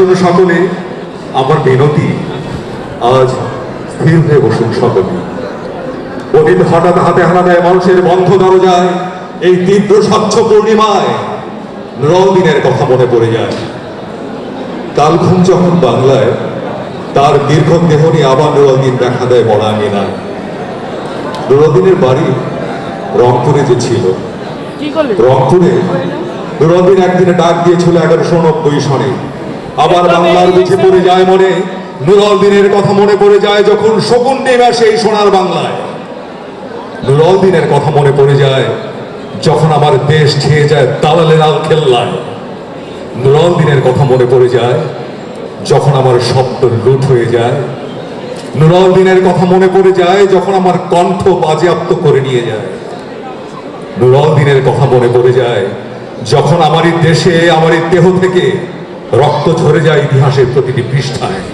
আসুন সকলে আমার বিনতি আজ স্থির হয়ে বসুন সকলে। অতীত হঠাৎ হাতে হানা দেয় মানুষের বন্ধ দরজায় এই তীব্র স্বচ্ছ পূর্ণিমায় নদিনের কথা মনে পড়ে যায়। কালঘুম যখন বাংলায় তার দীর্ঘ দেহ নিয়ে আবার নুরদিন দেখা দেয় বড় আঙিনায় নুরদিনের বাড়ি রংপুরে যে ছিল। রংপুরে নুরদিন একদিনে ডাক দিয়েছিল এগারোশো নব্বই সনে। আবার বাংলার বুঝে পড়ে যায় মনে। নুরল দিনের কথা মনে পড়ে যায় যখন শকুন নেমে আসে এই সোনার বাংলায়। নুরল দিনের কথা মনে পড়ে যায় যখন আমার দেশ ছেয়ে যায় দালালের আল খেল্লায়। নুরদিনের কথা মনে পড়ে যায় যখন আমার শব্দ লুট হয়ে যায়। নুরল দিনের কথা মনে পড়ে যায় যখন আমার কণ্ঠ বাজেয়াপ্ত করে নিয়ে যায়। নুরল দিনের কথা মনে পড়ে যায় যখন আমারই দেশে, আমারই দেহ থেকে রক্ত ঝরে যায় ইতিহাসের প্রতিটি পৃষ্ঠায়।